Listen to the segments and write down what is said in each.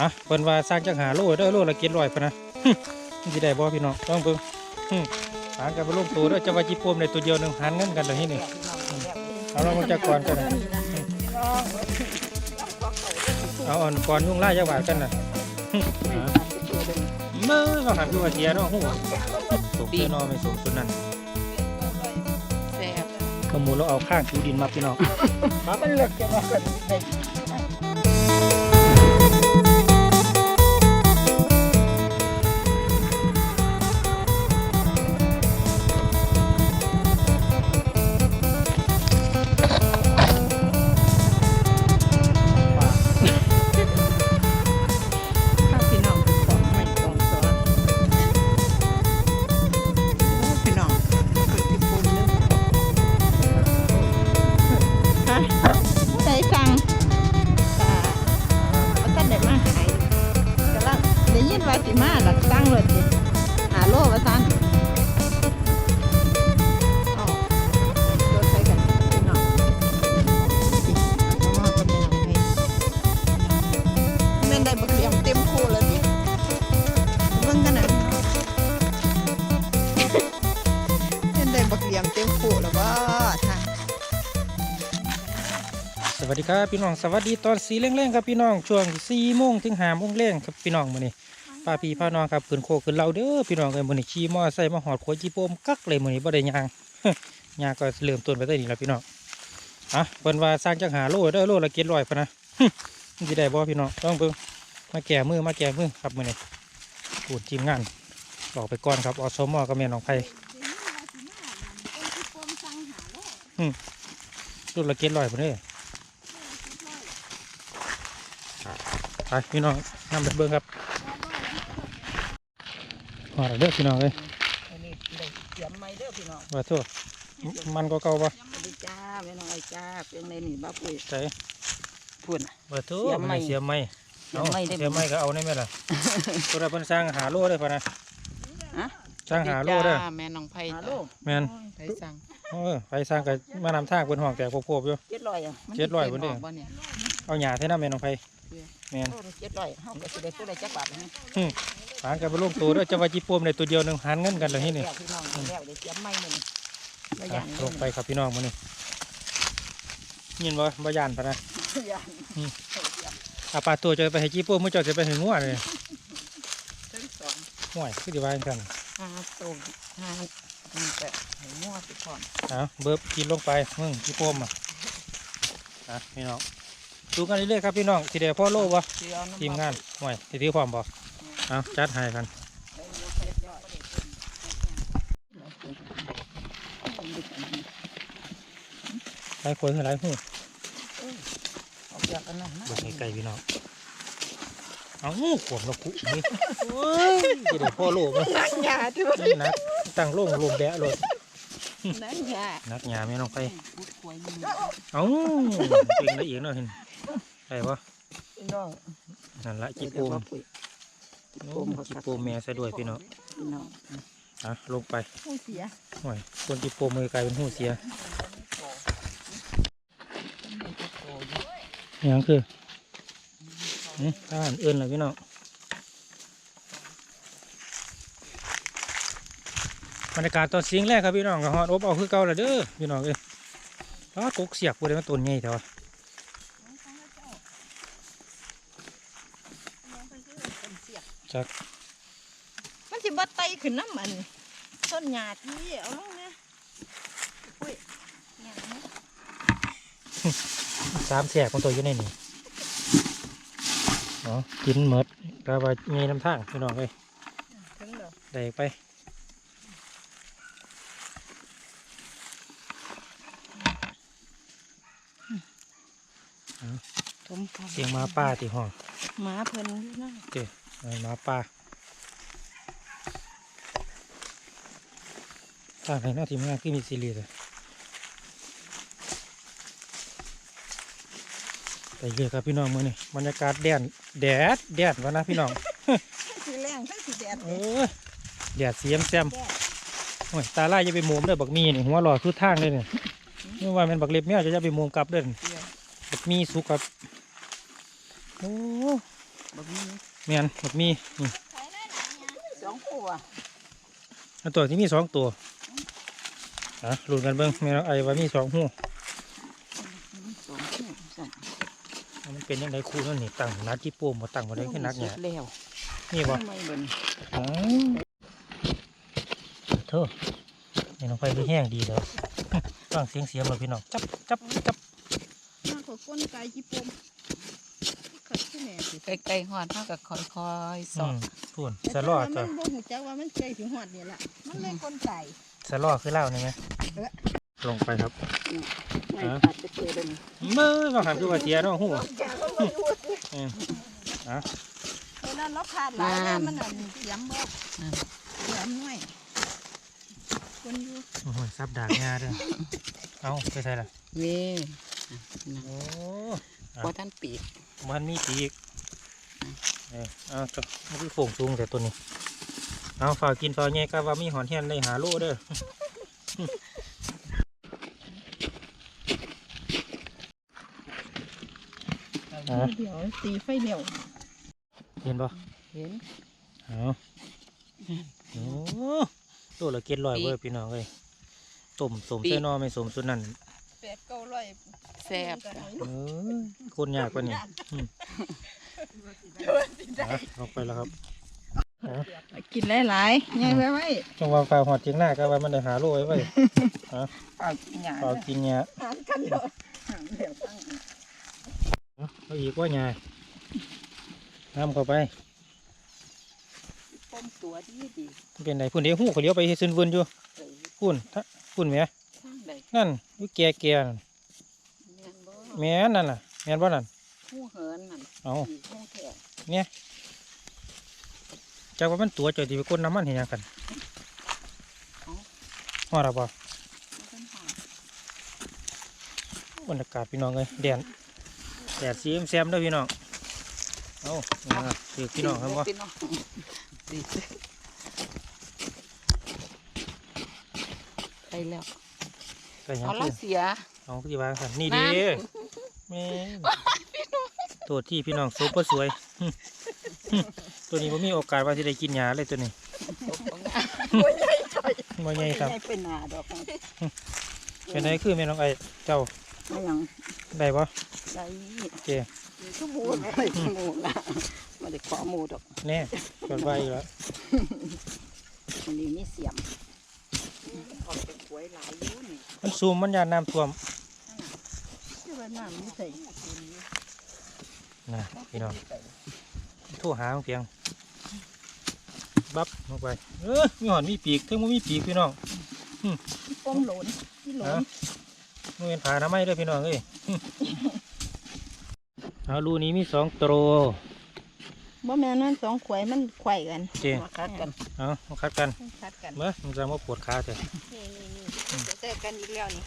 อะเพิ่นว่าสร้างจังหาโลเด้อโลละเก็ดร้อยพะนะหึมันสิได้บ่พี่น้องลองเบิ่งหึหารกันไปลงตัวเด้อจะว่าจิโปมในตัวเดียวหนึงหารเงินกันเด้อนี่นี่เอาเรามาจากก่อนกันนะเอาอ่อนก่อนยุ่งล่ายจักบาทกันน่ะหึอ่าเมื่อว่าหันคือว่าเสียเนาะฮู้สุกเด้อเนาะไม่สุกสุดนั้นแซ่บขมูลเราเอาข้างผิวดินมาพี่น้องมันเลือกจะมาคน ครับพี่น้องสวัสดีตอนสีเร่งๆครับพี่น้องช่วงสี่โมงถึงห้าโมงเร่งครับพี่น้องมื้อนี้ป้าพี่พ่อน้องครับขึ้นโคขึ้นเราเด้อพี่น้องเอ้ยมื้อนี้ขี่มอไซค์มาหอดขวดจีโปมกักเลยมื้อนี้บ่ได้ยางยางก็เริ่มต้นไปได้นี่แล้วพี่น้องอะเพิ่นว่าสร้างจังหาโลเด้อโลละเก็ดร้อยพะนะมันสิได้บ่พี่น้องต้องเบิ่งมาแก่มือมาแก่มือครับมื้อนี้ปูดทีมงานออกไปก่อนครับอสมกับแม่น้องไผโลละเก็ดร้อยพุ่นเด้อ ไป พี่น้องนำไปเบิ้งครับมาแล้วเด้อพี่น้องเลยอันนี้ได้เตรียมไม้เด้อพี่น้องว่าทั่วมันก็เก่าปะสวัสดีจ้าแม่น้องไอ้จ้าเป็นในนี่บ้าปุ๋ยใส่พุ่นว่าทั่วเสียไม้เสียไม้เสียไม้ได้เสียไม้ก็เอาได้ไหมล่ะตัวเราเพิ่นสร้างหาโลได้ปะนะฮะสร้างหาโลได้อจ้าแม่น้องไผ่ฮัลจ้ะโหลแม่นไผ่สั่งเออไปสร้างกับมานำทางเพิ่นห้องแต่พวกๆอยู่เจ็ดร้อยอะมันเจ็ดร้อยพุ่นเด้สิป็บ่เนี่ยเอาหญ้าเท่านั้นแม่น้องไผ แม่น โลละเจ็ดร้อยเฮาก็สิได้ตัวได้จักบาทนะหารกันไปลงตัวเด้อจะว่าจิโปมในตัวเดียวหนึงหารเงินกันเลยนี่นี่ แล้วพี่น้องแล้วได้เตรียมไม้มื้อนี้บ่อะย่างลงไปครับพี่น้องมื้อนี้ยินบ่บ่ย่านปะนะย่างอาปลาตัวจะไปให้จิโปมมื้อเจ้าจะไปให้งัวเลยทั้งสองห่วยคือสิว่าจังซั่นห้าตุ่มห้ามันก็ให้งัวสิพร้อม เอาเบิบกินลงไปมึงพี่โปมอะนะพี่น้อง ดูกันเรื่อยๆครับพี่น้องทีเดียวพ่อโลบ่เชื่อน้ำทีมงานห่วยทีที่พร้อมบ่เอาจัดให้กันหลายคนหลายหูเอาเปลือกอันนั้นนะเบิกไก่พี่น้องเอาขวมละกุนี่โอ้ยทีเดียวพ่อโลบ่นักหยาที่ว่านี่นะตั้งโล่งลมแบะเลยนักหยานักหยาไม่น้องไปพูดคุยมึงเอาจริงละเอียดเนาะเห็น ได้ปะพี่น้องนั่นละจิจิโปโปมมปุ๋ยโอ้จิโปมแม่ซะด้วยพี่น้องพี่น้องอะลงไปผู้เสียห่วยคนจิโปมมือกลายเป็นหูเสียอยังคืออืมทหารเอื้นเลยพี่น้องบรรยากาศตอนเสียงแรกครับพี่น้องก็ฮอดอบเอาคือเก่าและเด้อพี่น้องเอ้ยอ้ากกเสียกพูดได้มาต้นใหญ่เถอะ จัก มันสิบ่ไตขึ้นน้ำมันต้นหญ้าที่เอาลงนะอุ้ยหญ้านะสามแสกของตัวอยู่ในนี่เนาะกินหมดก็ว่ามีน้ำทางพี่น้องเอ้ยถึงแล้วได้ไปถมพอเสียงหมาป่าที่ห้องหมาเพิ่นอยู่นะเอ้ย หมาป่าทางไหนเนาะทีมงานคือมีซีรีส์เลยไปเยอะครับพี่น้องมือนี่บรรยากาศแดดแดดแดดวะนะพี่น้องสิแรงทั้งสิแดดเออแดดเสียมแซมโอ้ยตาล่ายจะไปโมมเด้อบักมีนี่หัวหลอดทุกทางเลยเนี่ยไม่ว่าเป็นบักเล็บแมวจะจะไปโมมกลับเด้อบักมีสุกกับโอ้บ่มี แม่นบักมีนี่สองคู่อะอันตัวที่มีสองตัวอะลุ้นกันเบิ่งแม่นไอ้ว่ามีสองหูสองคู่สั่นมันเป็นยังไงคู่นั่นนี่ตั้งนัดที่โป้มมาตั้งมาได้ขึ้นนักเนี่ยสุแล้วนี่บ่ไม่เบิ่นอ๋อเธอนี่น้องไฟคือแห้งดีเลยฟังเสียงเสียงเลยพี่น้องจับจับจับมาขอก้นไก่จิปมขัด ที่แหน่สิไกลๆหอดเท่ากับค่อยๆสอือดมพูนสะลอแต่จ้ะว่ามันบ่หูจักว่ามันใจถึงหอดนี่ล่ะมันเลยก้นไก่สะลอคือเล่านี่ไหมลงไปครับไม่ฮะขาดจะเจอเลยเมื่อเราหันคือว่าเสียเนาะหูจากก็ไม่รู้อืมอะเวลาเราขาดหลายแล้วมันอันเสียมบ่เสียมน้อยคนอยู่โอ้โหซับดากงาเด้อเอาไปใส่ละนี่นะโอ้ว่าท่านปีก มันมีปีกเออเอาจ้ะมันคือโป่งสูงแต่ตัวนี้ เอาฝากกินฝากแย่ก็ว่ามีหอนแฮนได้หาโลเด้ออะเดี๋ยวตีไฟเดียว เห็นปะเห็นเอาโอ้ตัวละเก็ดร้อยเว้ยพี่น้องเอ้ยต้มสมปีกใส่หนอไม่สมสุดนั่น แปดเก้าร้อย แซ่บจ้ะเออคนยากกว่านี่อืมอะลงไปแล้วครับอะกินหลายๆง่ายไว้ไว้จังหวะฝ่าหอดเจียงหน้าก็ว่ามันได้หาโลไว้ไว้ฝากกินหยาฝ่ากินเนี่ยหารกันเด้อเดี๋ยวตั้งเอาอีกว่าไงน้ำเข้าไปต้มตัวดีดีเป็นไรพุ่นเดี๋ยวหูเขาเลี้ยวไปให้ซึนวนอยู่เออพุ่นถ้าพุ่นแหม่ข้างใดนั่นวิแก่แก่นั่นแม่นบ่ แหม่นั่นน่ะแม่นบ่นั่นผู้เหินนั่นเอาปีกผู้แก่เนี่ยจากว่ามันตัวเจอยที่ไปกดน้ำมันเห็นยังกันฮอดหรอบ่บ่ทันหอดบรรยากาศพี่น้องเลยแดดแดดสีแซมๆเด้วยพี่น้องเอานี่นะคือพี่น้องครับบ่พี่น้องดีไปแล้ว ก็ยังเอาคืละอเสีย เอาที่วางกันนี่น้ดีแม่ตัวที่พี่น้องซุปเปอร์สวย ตัวนี้ผมมีโอกาสว่าที่ได้กินหญ้าเลยตัวนี้ตกของงานบ่ใหญ่ครับไม่เป็นหนาดอกเป็นไงคือแม่น้องไอ้เจ้าไม่ยังได้บ่ได้เจชั่วโมงเลยชั่วโมงละไม่ได้ขอหมูดอกแน่กดไว้อีกแล้วมันนี้มีเสียมออกเป็นหวยหลายอยุ่นี่มันซูมมันยานน้ำท่วมที่ ว่าน้ำนี่ใส่นะพี่น้องโทั่วหาเพียง บับลงไป เออมีหอนมีปีกถึงมันมีปีกพี่น้องป้มโหลนที่โหลนมันเป็นผาทำไมเด้อพี่น้องเอ้ยเอารูนี้มีสองตัวบ่แม่นมันสองขวยมันไขว่กันเจมาคัดกัน เอามาคัดกันคัดกันเมื่อมันจะมาปวดขาเถอะนี่นี่นี่จะเจอกันอีกแล้วนี่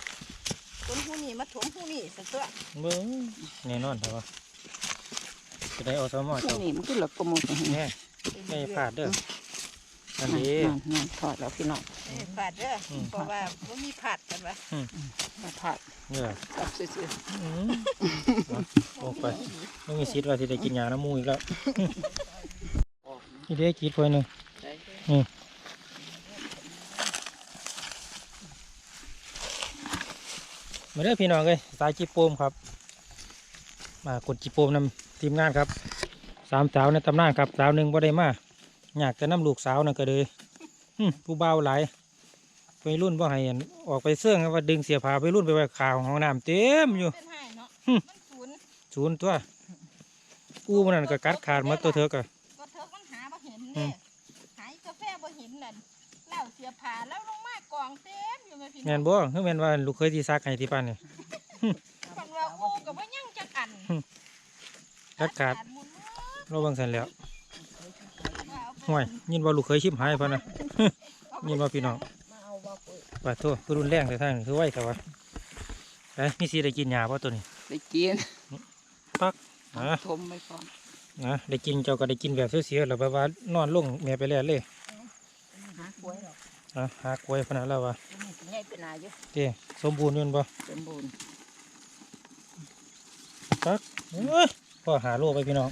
คนผู้นี้มาถมผู้นี้สัตัวเบิ้งแน่นอนแต่ว่าจะได้เอาสมอผู้เจ้านี่มันคือหลักกระมุกแน่ไม่พลาดเด้ออันนี้ นั่นนั่นถอดแล้วพี่น้องเอ้ยผาดเด้ออม เพราะว่าบ่มีผาดกันวะมาถอดเนี่ยจับซื่ออืมเอาลงไปไม่มีสิทธิ์ว่าที่ได้กินยาน้ำมูกอีกแล้ว นี่เด็กกินไปหนึ่ง ๆได้ มาเด้อพี่น้องเลยสายจีโปมครับ มากดจีโปมนำทีมงานครับสามสาวในตำนานครับสาวหนึ่งบ่ได้มาอยากจะนำลูกสาวนั่นก็เลยหึผู้เบาวหลายไปรุ่นบ่ให้อันออกไปเสื่องว่าดึงเสียผาไปรุ่นไปไว้ข่าวห้องน้ำเต็มอยู่เป็นให้เนาะหึมันศูนย์ศูนย์ตัวอู้มันนั่นก็กัดขาดหมาตัวเธอก็ก็เธอมันหาบ่เห็นอืเด้ ม หายกาแฟบ่เห็นนั่นแล้วเสียผ่าแล้วลงมากองเต็มอยู่ แม่พี่แม่นบ่คือแม่นว่าลูกเคยที่ซักให้ที่บ้านนี่มันว่าโอ้ก็บ่ยังจักอันกัดขาดหมุนเราเบังสันแหล้วว่าเอาไปห่วยยินว่าลูกเคยชิมหายพะนะยินว่าพี่น้องมาเอาว่าเปิดว่าโทษคือรุนแรงแต่ทางนี้คือไหวแต่ว่าไปมีสีได้กินยาป่ะตัวนี้ได้กินอะทมไม่พร้อมนะได้กินเจ้าก็ได้กินแบบเสียๆแล้วแบบว่านอนลงแม่ไปแล้วเลยหาหวยด อกอะหากล้วยพะนันแล้วว่านี่สิใหญ่เป็นหนาอยู่เจ้สมบูรณ์อยืนบ่สมบูรณ์ตักเอ้ยพ่อหาโลไปพี่น้อง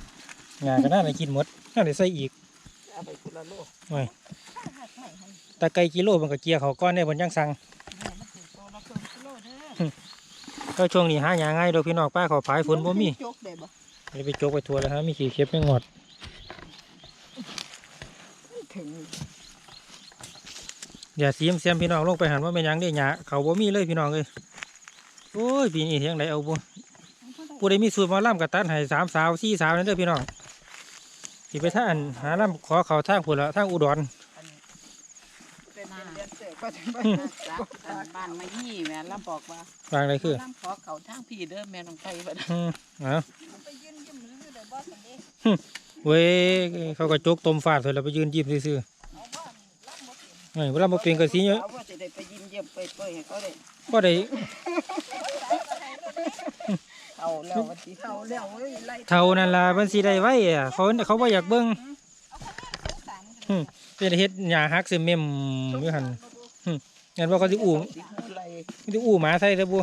งานก็น่าจะกินหมดน่าจะใส่อีกเอาไปกุละโลโอ้ยตะไกกิโลมันก็เกียร์เขาก้อนได้บนยังสั่งก็ช่วงนี้หาหยาง่ายโดยพี่น้องป้าเขาพายฝนบ่มีจกได้บ่จะไปโจกไปทัวร์แล้วฮะมีขี่เข็บไม่งอด ถึง อย่าซีมเสียมพี่น้องลงไปหันว่าแม่นหยังได้หยาเขาบ่มีเลยพี่น้องเลยโอ้ยปีนี้เทียงไหนเอาบ่ผู้ใดมีสูตรหมาล่ำกับตันให้สามสาวสี่สาวนั่นเด้อพี่น้องที่ไปท่านหาล่ำขอเขาทางพุ่นละทางอุดรเป็นเดือนเสร็จก็จะไปจ้ะบ้านมายี่แม่แล้วบอกว่าวางอะไรคือน้ำขอเขาทางพี่เด้อแม่น้องไปบัดอืมเอาไปยืนยิ้มซื้อได้บ่สันเด้เว้ยเขาก็จกตมฟาดเสร็จแล้วไปยืนยิ้มซื่อๆ เฮ้ยเวลามาเป็นกระสีเยอะเอาว่าจะได้ไปยิ้มเยี่ยมไปเปยให้เขาได้ก็ได้เอาแล้ววันที่เขาแล้วเว้ยไล่เท่านั้นล่ะมันสิได้ไว้อะเขาเขาบ่อยากเบิ่งอืมเป็นเฮ็ดหญ้าฮักซึมเมมอยู่หั่นอืมงั้นว่าเขาสิอู้สิหูไล่สิอู้หมาใส่เด้อบ่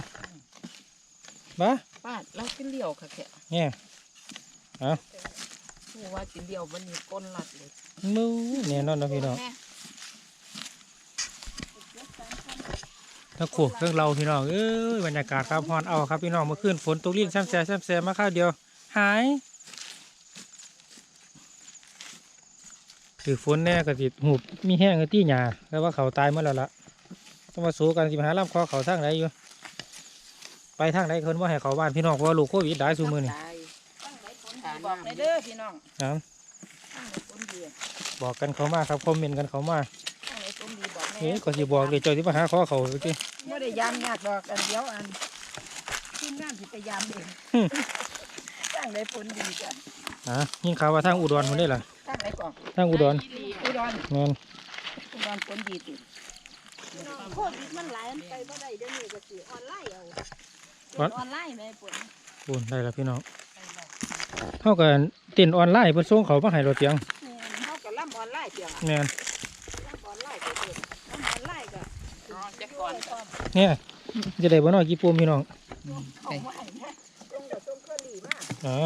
บ่ป้าเราสิเลี้ยวค่ะแค่เนี่ยผู้ว่าสิเลี้ยวมันมีก้นลัดเลยมูแน่นอนเนาะพี่น้อง แม่ถ้าโขกเครื่องเราพี่น้องเอ้ยบรรยากาศครับฮอนเอาครับพี่น้องเมื่อคืนฝนตกลิ้นแซมแซมแซมแซมมาข้าวเดียว หายถือฝนแน่ก็สิหูบมีแห้งก็ตี้หยาแต่ว่าเขาตายเมื่อแล้วล่ะต้องมาสู้กันสิมาหาลำคอเขาทางไหนอยู่ ไปทางไหนคนว่าให้เขาบ้านพี่น้องเพราะว่าลูกโควิดได้ซูมือนี่ตายบอกได้เด้อพี่น้องนะตั้งไหนคนดีบอกกันเขามาครับคอมเมนต์กันเขามาตั้งไหนคนดีบอกแม่เอ๊ะก็สิบอกเลยเจ้าที่มาหาขอเขาจริง บ่ได้ยามยากดอกอันเดียวอันทีมงานสิไปยามเองตั้งไหนคนดีจ้ะอะยิ่งข่าวว่าทางอุดรคนนี้ล่ะตั้งไหนก่อนทางอุดรอุดรเงินอุดรคนดีติโควิดมันหลายมันไปบ่ได้เดี๋ยวนี้ก็สิออนไลน์เอาเป็นออนไลน์แม่ปุ่นปูนได้แล้วพี่น้องเท่ากันเต้นออนไลน์เพิ่นส่งเขามาให้เราเตียงแม่นเฮาก็ล่ำออนไลน์เพียงอะแม่น ล่ำออนไลน์ก็เป็นล่ำออนไลน์ก็ นอน จะก่อนเนี่ยจะได้บ่น้อยกี่ปูมพี่น้องเอาไว้นะส่งก็ส่งเครื่องดีมากอ๋อ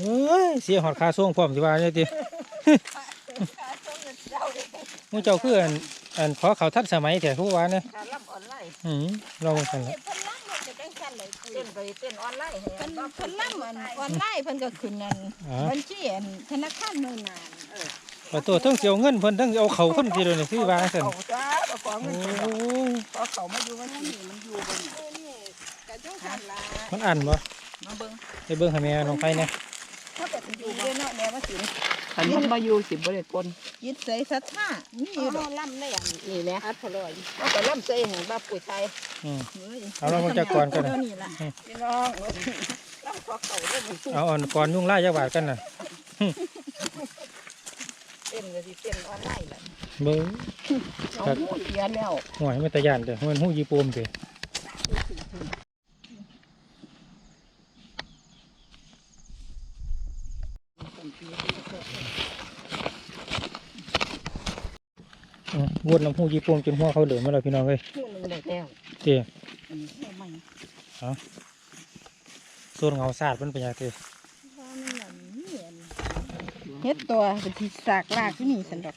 เอ้ยเสียหอดคาส่งพร้อมสิว่าเนี่ยติค่าส่งเงินเจ้าเด้หมู่เจ้าคืออันอันขอเขาทันสมัยแต่ผู้ว่าเนี่ยค่าล่ำออนไลน์อืมเราบ่ซั่นเฮ็ล่ะดเพิ่นล่ำมันจะจังซั่นเลยคุยเต้นไปเต้นออนไลน์ให้เพิ่นเพิ่นล่ำอันออนไลน์เพิ่นก็ขึ้นนั่นอ๋อบัญชีอันธนาคารเนินนานเออขอตัวเทั้งสิเอาเงินเพิ่นเทั้งสิเอาเขาเพิ่นสิเด้อนี่คือว่าซั่น เอาจ้าเอาของโอ้เงินเพิ่นยเอาเขามาอยู่บัญชีมันอยู่บนเออนี่ก็จังซั่นล่ะมันอันบ่มาเบิ่งไปเบิ่งให้แม่น้องไผนะเฮาก็สิอยู่เด้อเนาะแม่ว่าสิคันมันมาอยู่สิบ่ได้ปนยึดใส่ศรัทธามีอยู่ดอกล่ำได้อันนี่แหละอัดพลอยเอาก็ล่ำใส่ให้บ้าปุ๋ยไทยอืมเฮ้ยเอาเรามาจากก่อนกันนะเดี๋ยวนี่ล่ะพี่น้องล่ำขอเขาเด้อมันเอาอ่อนก่อนยุ่งไล่จักบาทกันน่ะเต้นก็สิเต้นออนไลน์ล่ะ เบิ่งเอาหูเสียแล้วหวยไม่ตะยานเด้อมันหู้ยีโปมเด้ออืมวนน้ำหู้ยีโปมจนหัวเขาเหลือมาแล้วพี่น้องเอ้ยหูหนึงได้แล้วเตี้ยอันนี้ให้มันส่วนเงาสาดมันเป็นยังไงเตี้ยว่ามันนั่นนี่อันเฮ็ดตัวเป็นที่สากลากที่นี่สันดอก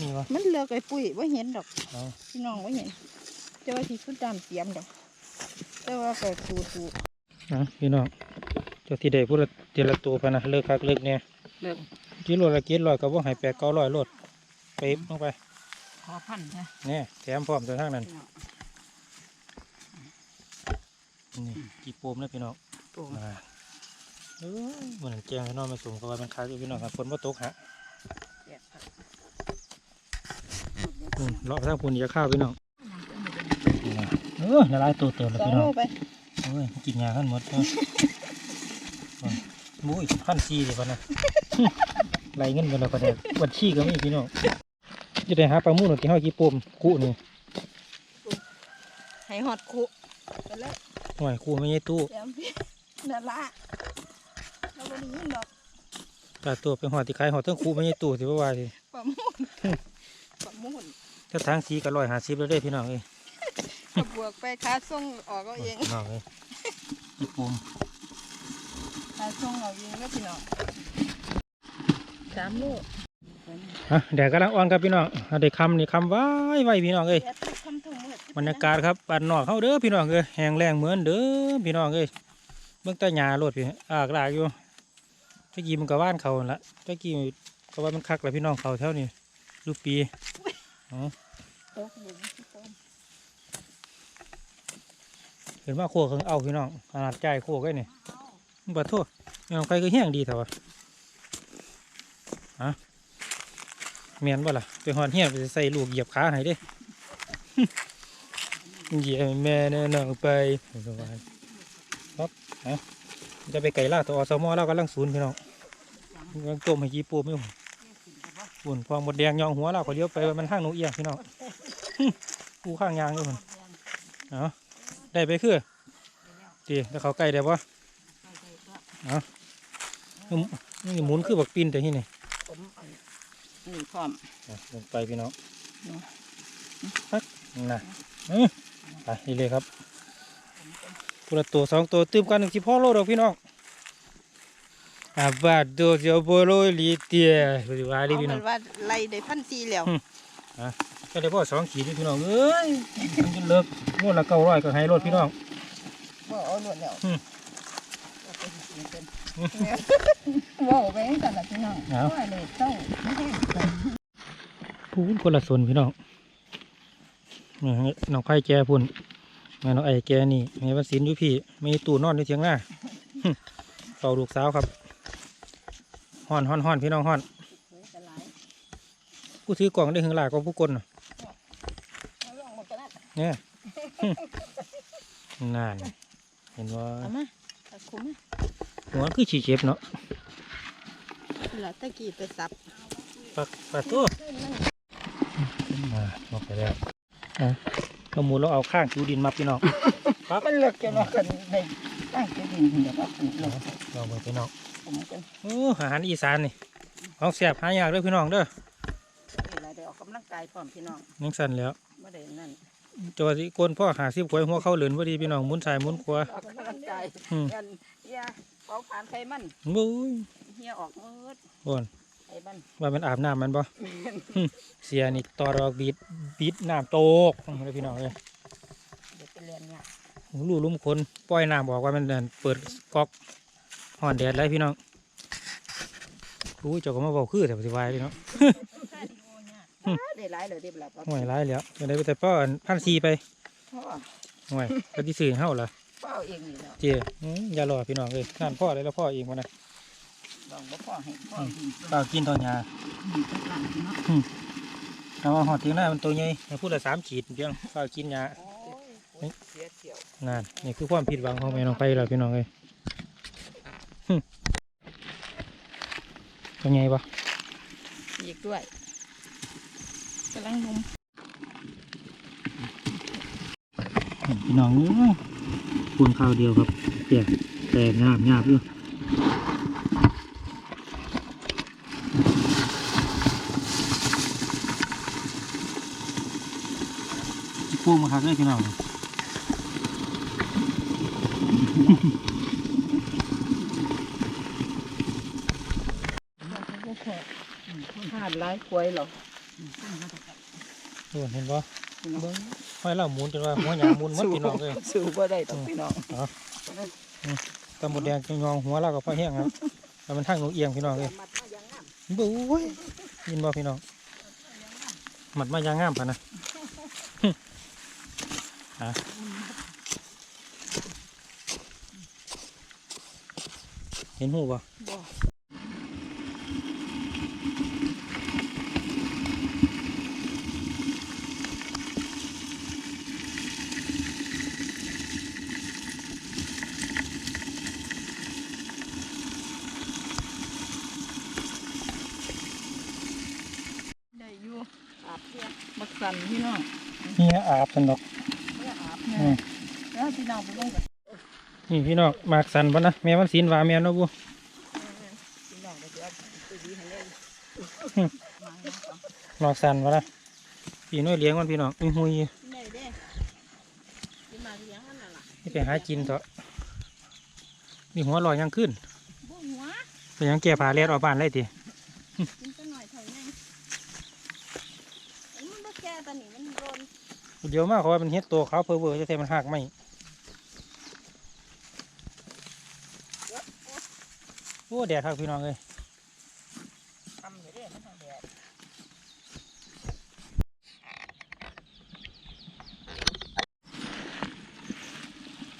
นี่วะมันเลือกไอ้ปุ้ยว่าเห็นดอกเอาพี่น้องว่าเห็นแต่ว่าที่สุดดำเตรียมดอกแต่ว่าก็สูสูเอาพี่น้องเจ้าที่ได้พูดละเดียวละตัวพะนะเลิกคักเลิกเนี่ยเลิกกิโลละกิโลอยก็บ่ให้แปดเก้าร้อยโลดไปลงไปขอพันนะเนี่ยแถมพร้อมตัวทางนั้นนี่กีโปมนะพี่น้องตัวอ่าเอ้ยเหมือนแจงพี่น้องมาสูงก็ว่ามันคาอยู่พี่น้องครับฝนบ่ตกฮะแยกครับอืม เลาะไปทางพุ่นอย่าข้าวพี่น้องนี่นะเออละลายตัวเติมแล้วสองพี่น้โลองไปโอ้ยกินยากันหมดเลยบุ้ยพันซีเลยปะนะไหลเงินกันแล้วก็ได้บัญชีก็มีพี่น้องจะได้หาปลาหมูหน่อยที่ห้อยกีโปมกูนี่ให้หอดคุไปแล้วหน่อยกูไม่ใช่ตู้เตรียมพี่นั่นละเราบ่ได้ยินดอกตาตัวไปหอดที่ขายหอดทั้งคูไม่ใช่ตู้สิว่าว่าสิปลาหมุนปลาหมุ นถ้าทางสีก็ร้อยหาสิบแล้วเด้อพี่น้องเอ้ยบวกไปค้าส่งออกเอาเองพี่น้องเอ้ยกีโปมค้าาช่องเราเองก็พี่น้องสามลูกอะแดดกำลังอ่อนครับพี่น้องอะได้คำนี่คำไว้ไว้พี่น้องเอ้ยแอดทำทั้งหมดบรรยากาศครับบ้านนอกเขาเด้อพี่น้องเอ้ยแห้งแล้งเหมือนเด้อพี่น้องเอ้ยเบิ่งแต่หญ้าโลดพี่อากลากอยู่ตะกี้มันก็ว่านเขาหั่นละตะกี้ก็ว่ามันคักแหละพี่น้องเขาแถวนี้รูปปีอ๋อ ตกอยู่ที่ต้นเห็นว่าโคกเขาเอาพี่น้องขนาดใจายโคกไอ้นี่มันบาดทษพี่น้องใครก็เฮี้ยงดีเถอะวะอะเมียนบ่ล่ะไปหอนเฮี้ยไปใส่ลูกเหยียบขาให้ด้เหยียบแม่เน่น้องไปสบายครับเอาจะไปไก่ล่าตัวอสมอเรากำลังศูนย์พี่น้องกำลังต้มให้กีปูไม่หุ่นหุ่นพองหมดแดงยองหัวเราก็เลี้ยวไปมันห้างหนูเอียงพี่น้อง กูข้างยางอยู่มันเอาได้ไปคือดีแล้วเขาไก่ได้ปะเอานี่หมุนคือบักปินแต่ที่นี่ผมอันนี่พร้อมอะลงไปพี่น้องเนาะพักนะอือไปนี่เลยครับตัวละตัวสองตัวตื้มกันหนึ่งสิพ่อโลดอกพี่น้องอาบาดโดเจียวโบโลลีเตียไปดูว่าดิเอาพี่น้มัองนว่าไล่ได้พันสี่แล้ว ก็ได้พ่อสองขีดนี่พี่น้องเอ้ยมันจะเลิกงวดละเก้าร้อยก็ให้รถพี่น้องว่าเอาหนวดแล้วอืมว่าไปกันละพี่น้องเอาว่าเลยเจ้าไม่แห้งพูนคนละส่วนพี่น้องนี่น้องไผ่แกพุ่นแม่น้องไอ้แกนี่แม่วันศิลป์อยู่พี่มีตู้นอนอยู่เทียงหน้าเป่าลูกสาวครับฮ้อนฮ้อนฮ้อนพี่น้องฮ้อนผู้ถือกล่องได้หึงหลายกว่าผู้กลน่ะ เนี่ยนานเห็นว่าเอามาตะคุมหัวคือฉีเจ็บเนาะเวลาตะกี้ไปสับปักปักตัวมาออกไปแล้วอะข้อมูลเราเอาข้างจูดินมาพี่น้องปักมันเลิกจะนอนกันในตั้งจะดินเดี๋ยวก็ถึงเลยลองไปพี่น้องผมกันโอ้อาหารอีสานนี่ของแซ่บหายากเด้อพี่น้องเด้อเวลาได้ออกกำลังกายพร้อมพี่น้องยังสั่นแล้วบ่ได้นั่น จอสิกลพ่อหาซิบขวยหัวเข้าเหลือนพอดีพี่น้องหมุนซ้ายหมุนขวา ออกกำลังกายอืมยันเฮียเผาผลาญไขมันบุ้ยเฮียออกมืดบอนไอ้มันว่ามันอาบน้ำมันบ่เสียนี่ต่อดอกบีดบีดน้ำโตกเลยพี่น้องเลยเดี๋ยวไปเรียนเนี่ยลูกลุ่มคนปล่อยน้ำบอกว่ามันนั่นเปิดก๊อกห่อนแดดไรพี่น้องรู้เจ้าก็มาบอกคือแต่ปฏิวัติพี่น้อง ได้หลายเลยได้เวลาพ่อห่วยร้ายแล้วจะได้ไปแต่ป้อนพันซีไปพ่อห่วยก็ที่สื่อให้เฮาล่ะพ่อเอาเองนี่แล้วเจียอืมอย่ารอพี่น้องเลยนั่นพ่อเลยแล้วพ่อเองวะนะลองบ่พ่อให้พ่อดีป้ากินตอนยาตัดหลังพี่น้องเอามาหอดทิ้งหน้ามันตัวใหญ่ให้พูดละสามขีดเพียงป้ากินยาโอ้ยเสียเที่ยวนั่นนี่คือความผิดหวังของแม่น้องไปแล้วพี่น้องเลยหึเป็นไงปะอีกด้วย กำลังนุ่มพี่น้องเอ้ยคูณข้าวเดียวครับแตกแตกงาบงาบอยู่พวกมาคักเลยพี่น้องหาดหลายควยหรอก ดูเห็นปะพี่น้องห้อยเราหมุนจนว่าหัวหยาหมุนหมัดพี่น้องเลยสู้บ่ได้ดอกพี่น้องตำบดแดงจังยองหัวเรากับพ่อแห้งครับแล้วมันทั้งหนูเอียงพี่น้องเลยมัดมายังงามบุ้ยยินบ่พี่น้องหมัดมายางงามปะนะหึอะเห็นหูบ่ บ่ ได้อยู่ อาบเพีย บักสันพี่น้อง นี่อาบ สันดอกเพื่ออาบอืมแล้วพี่น้องไปลงกันนี่พี่น้องมากสันบ่นะแม่มันศีลว่าแม่นเนาะบุพี่น้องก็จะเอาไปดีให้เลยมากสันบ่นะพี่น้อยเลี้ยงมันพี่น้องอุ้ยหุยได้เด้ที่มาเลี้ยงมันน่ะล่ะนี่ไปหากินเถอะมีหัวลอยยังขึ้นมเป็นหยังแก่ผาเลียดออกบ้านเลยติ กินซะหน่อยเถอะไงอันมันบ่แก่ตอนนี้มันโดน เดี๋ยวมากเขาว่ามันเฮ็ดตัวเขาวเพอเวอร์จะเทมันหักไหมโอ้แดดครับพี่น้องเลยทำอยู่เด้มันทำแดด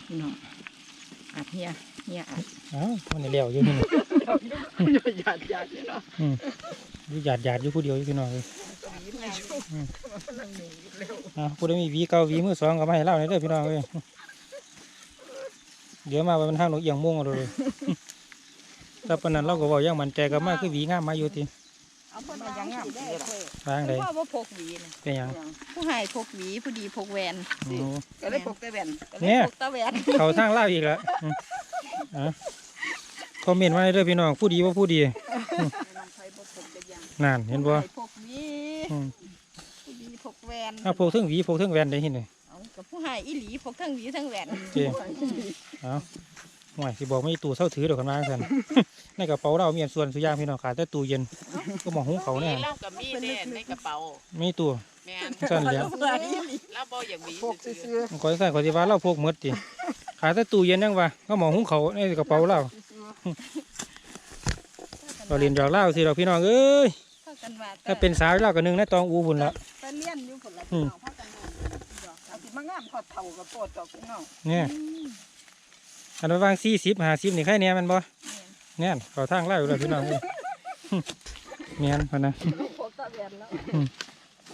พี่น้องอัดเฮียเฮียอัดอ้าวมันได้เลี้ยวอยู่นี่หยาดหยาดเนาะอืมอยู่หยาดหยาดอยู่ผู้เดียวอยู่พี่น้องเลยห วีไม่ชุ่มมันนั่งหนีเร็วอะผู้ใดมีหวีเก่าหวีมือสองก็มาให้เล่าในอยเด้อพี่น้องเลยเดี๋ยวมาว่ามันทางหนกเอียงม่วงเอาเลยถ้าปานนั้นเราก็บอกอยังมันใจก็มากคือหวีงามมาอยู่ติเอาคนมายังสิได้เว้ยทางใดพ่อบ่พกหวีนะเป็นหยังผู้ให้พกหวีผู้ดีพกแหวนโอ้ก็เลยปกแต่แว่นก็เลยเนี่ยพกตะแหวนเขาทางเล่าอีกแล้วอืมอะคอมเมนต์มาเด้อพี่น้องผู้ดีว่าผู้ดี น้องไฟบ่ปกแต่ยังนั่นเห็นบ่ผู้ให้พกหวี อืมผู้ดีพกแหวนถ้าพกถึงหวีพกถึงแวนได้เห็นเลยเอากับผู้ให้อีหลีพกทั้งหวีทั้งแหวนเจเอาห่วยสิบอกไม่ตู้เศร้าถือเดี๋ยวกันมากัน ในกระเป๋าเรามีอันส่วนสุอยางพี่น้องขาดแต่ตู้เย็น ก็หมองหุงเขาวเนี่ยเล่ากับมีเด่นในกระเป๋ามีตู้แม่นสั่นเหลียวเล่าบ่อย่างมีปกซื่อซื่อก่อนใส่ก่อนสิว่าเราพกหมดติขาดแต่ตู้เย็นยังวะก็หมองหุงเขาวในกระเป๋าเราเราเรียนจากเล่าสิเราพี่น้องเอ้ยพา กันว่าถ้าเป็นสาวเล่ากันนึงในะตองอูพุ่นละ ไปเรียนอยู่พุ่นละอืมพากันว่าดอกๆเอาสิมางามพอเท่ากับโปดดอกพี่น้องเนี่ย อันนั้นวางสี่สิบห้าสิบนี่แค่เนี้ยมันบ่เนี่ยเขาทางเล่าอยู่แล้วพี่น้องเอ้ย เมียนพะนะพกตะแหวนแล้ว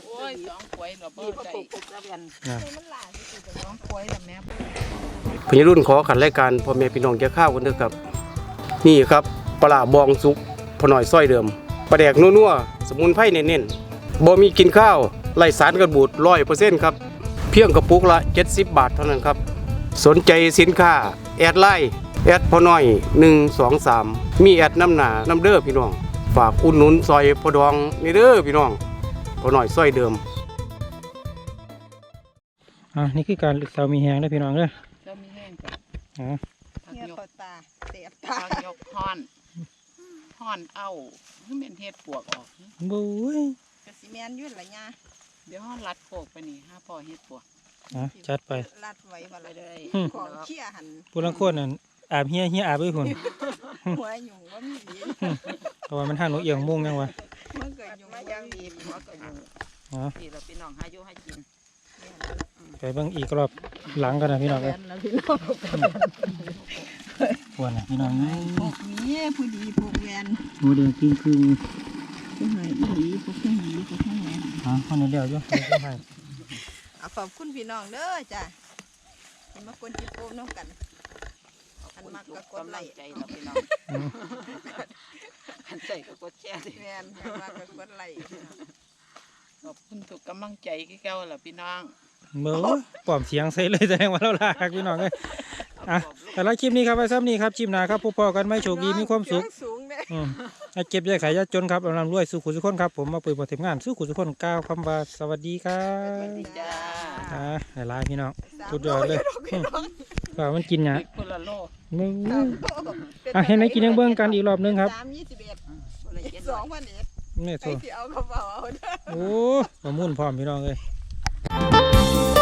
โอ้ยสองขวยเราบ่พี่บ่ได้ปกปกแต่แว่นนะมันหลายสิแต่น้องควยแล้วแม่ พี่รุ่นขอขันรายการพ่อแม่พี่น้องจะข้าวกันเถอะครับ นี่ครับปลาบองสุกพอหน่อยส้อยเดิม ปลาแดกนัวๆสมุนไพรเน้นๆบ่มีกินข้าวไร้สารกันบูดร้อยเปอร์เซ็นต์ครับ เพียงกระปุกละ 70 บาทเท่านั้นครับ สนใจสินค้า แอดไลน์แอดพอน้อย 123 มีแอดน้ำหนาน้ำเด้อพี่น้อง ฝากอุดหนุนซอยพอดองนี่เด้อพี่น้องพอหน่อยส้อยเดิมอะนี่คือการลึกเสามีแหงนะพี่น้องเด้อเจ้ามีแห้งกับอะผักเงี้ยยกเข้าตาเสียบตา ผักยกฮ้อนฮ้อนเอา คือเป็นเฮ็ดปวกออกบุ้ยกะสิแม่นอยู่ล่ะย่าเดี๋ยวฮ้อนรัดโคกไปนี่ห้าพ่อเฮ็ดปวกอะจัดไปลัดไว้บ่ไปล่ะเลยอืมของเขี้ยหันผู้ลังคนนั่นอาบเฮียเฮียอาบไปหุ่นหัวหยุ่งว่ามีหวีเพราะว่ามันทางหนกเอียงม่วงยังวะมันเกิดอยู่มามายัยังงดีหัวก็อยู่อะนี่เราพี่น้องหาอยู่ให้กินไปเบิ่งอีกรอบหลังกันนะพี่น้องแหวเอ้ยนแล้วพี่น้อง ปวดนะพี่น้องเอ้ยพกหวีผู้ดีพกแหวนหมูแดงกินคือผู้ให้อีหลีพกทั้งหวีพกทั้งแหวนอะคนนี้เดียวอยู่เดี๋ยวจะให้เอาขอบคุณพี่น้องเด้อจ้ะที่มากวนจิโป้น้องกันอันมักก็กดไลค์ใจเราพี่น้องอืมขันใจก็กดแชร์ดิแม่นอันมักก็กดไลค์ขอบคุณทุกกำลังใจที่เก่าล่ะพี่น้อง เบ้อปลอมเสียงใส่เลยแสดงว่าเราลากพี่น้องเอ้ยอะแต่ละคลิปนี้ครับไว้ซ้ำนี้ครับคลิปหน้าครับพบพอกันไหม่โชคดีมีความสุขเสียงสูงเด้อืมให้เก็บยายขายยาจนครับเอานำรวยสู่ขุสุขคนครับผมมาเปิดบทเทมงานสู่ขุสุขคนกล่าวคำว่าสวัสดีครับจ้าอ่าหลายๆพี่น้องสุดยอดเลยพี่น้องก็มันกินเนี่ยเด็กคนละโลมึงอะเห็นไหมกินยังเบิ้งกันอีกรอบนึงครับสามยี่สิบเอ็ดสองพันเอ็ดนี่ใครโซ่ที่เอากระเป๋าเอาเด้อโอ้ประมุ่นพร้อมพี่น้องเลยเ Thank you.